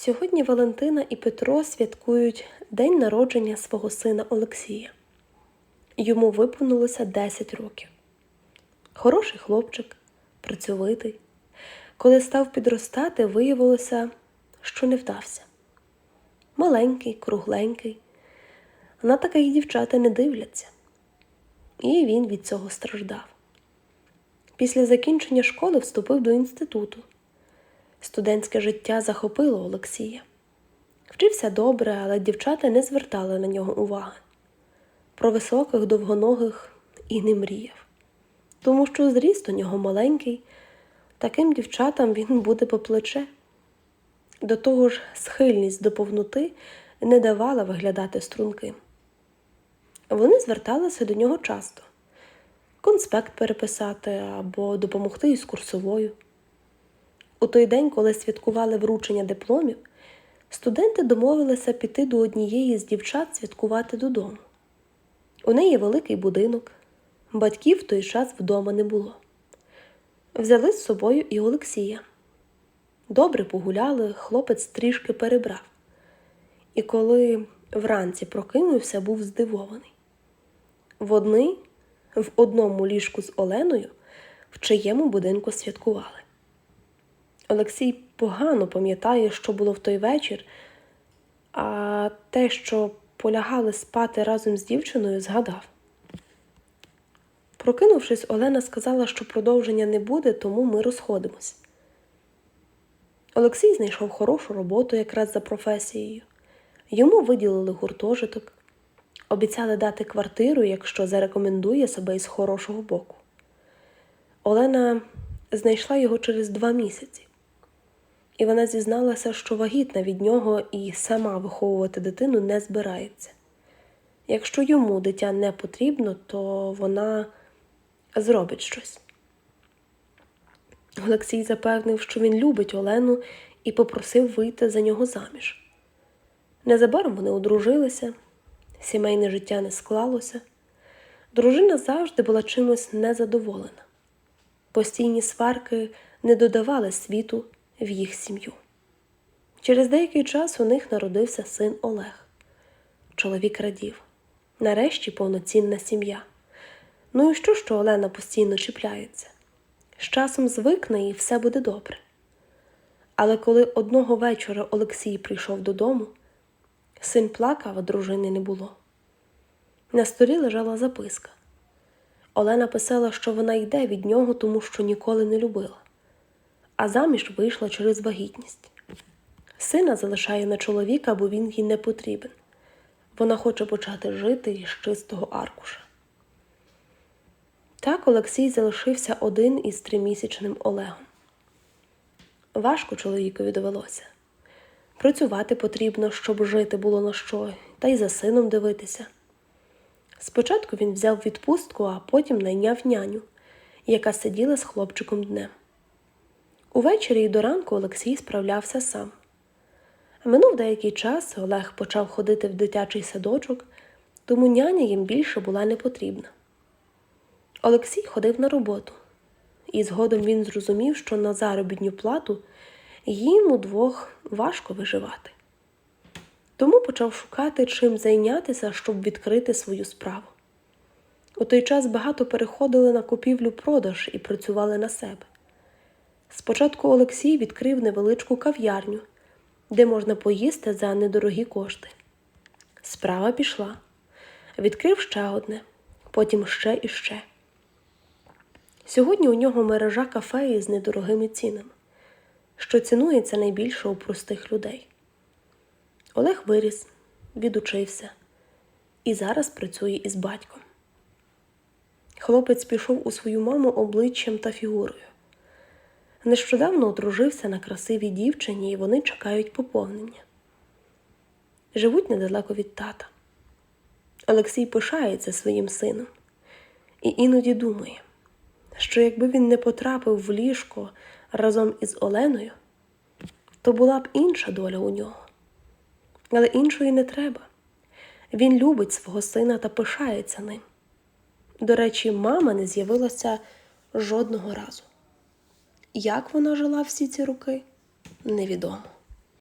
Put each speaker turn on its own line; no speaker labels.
Сьогодні Валентина і Петро святкують день народження свого сина Олексія. Йому виповнилося 10 років. Хороший хлопчик, працьовитий. Коли став підростати, виявилося, що не вдався. Маленький, кругленький. На таких дівчата не дивляться. І він від цього страждав. Після закінчення школи вступив до інституту. Студентське життя захопило Олексія. Вчився добре, але дівчата не звертали на нього уваги. Про високих, довгоногих і не мріяв. Тому що зріст у нього маленький, таким дівчатам він буде по плече. До того ж, схильність до повноти не давала виглядати струнким. Вони зверталися до нього часто конспект переписати або допомогти із курсовою. У той день, коли святкували вручення дипломів, студенти домовилися піти до однієї з дівчат святкувати додому. У неї великий будинок, батьків в той час вдома не було. Взяли з собою і Олексія. Добре погуляли, хлопець трішки перебрав. І коли вранці прокинувся, був здивований. В в одному ліжку з Оленою, в чиєму будинку святкували. Олексій погано пам'ятає, що було в той вечір, а те, що полягали спати разом з дівчиною, згадав. Прокинувшись, Олена сказала, що продовження не буде, тому ми розходимось. Олексій знайшов хорошу роботу якраз за професією. Йому виділили гуртожиток, обіцяли дати квартиру, якщо зарекомендує себе із хорошого боку. Олена знайшла його через два місяці, і вона зізналася, що вагітна від нього і сама виховувати дитину не збирається. Якщо йому дитя не потрібно, то вона зробить щось. Олексій запевнив, що він любить Олену і попросив вийти за нього заміж. Незабаром вони одружилися, сімейне життя не склалося. Дружина завжди була чимось незадоволена. Постійні сварки не додавали світу в їх сім'ю. Через деякий час у них народився син Олег. Чоловік радів. Нарешті повноцінна сім'я. Ну і що, що Олена постійно чіпляється? З часом звикне і все буде добре. Але коли одного вечора Олексій прийшов додому, син плакав, а дружини не було. На столі лежала записка. Олена писала, що вона йде від нього, тому що ніколи не любила, а заміж вийшла через вагітність. Сина залишає на чоловіка, бо він їй не потрібен. Вона хоче почати жити із чистого аркуша. Так Олексій залишився один із тримісячним Олегом. Важко чоловікові довелося. Працювати потрібно, щоб жити було на що, та й за сином дивитися. Спочатку він взяв відпустку, а потім найняв няню, яка сиділа з хлопчиком днем. Увечері й до ранку Олексій справлявся сам. Минув деякий час Олег почав ходити в дитячий садочок, тому няня їм більше була не потрібна. Олексій ходив на роботу, і згодом він зрозумів, що на заробітню плату їм удвох важко виживати. Тому почав шукати, чим зайнятися, щоб відкрити свою справу. У той час багато переходили на купівлю-продаж і працювали на себе. Спочатку Олексій відкрив невеличку кав'ярню, де можна поїсти за недорогі кошти. Справа пішла. Відкрив ще одне, потім ще і ще. Сьогодні у нього мережа кафе із недорогими цінами, що цінується найбільше у простих людей. Олег виріс, відучився і зараз працює із батьком. Хлопець пішов у свою маму обличчям та фігурою. Нещодавно одружився на красивій дівчині, і вони чекають поповнення. Живуть недалеко від тата. Олексій пишається своїм сином і іноді думає, що якби він не потрапив в ліжко разом із Оленою, то була б інша доля у нього. Але іншої не треба. Він любить свого сина та пишається ним. До речі, мама не з'явилася жодного разу. Як вона жила всі ці роки, невідомо.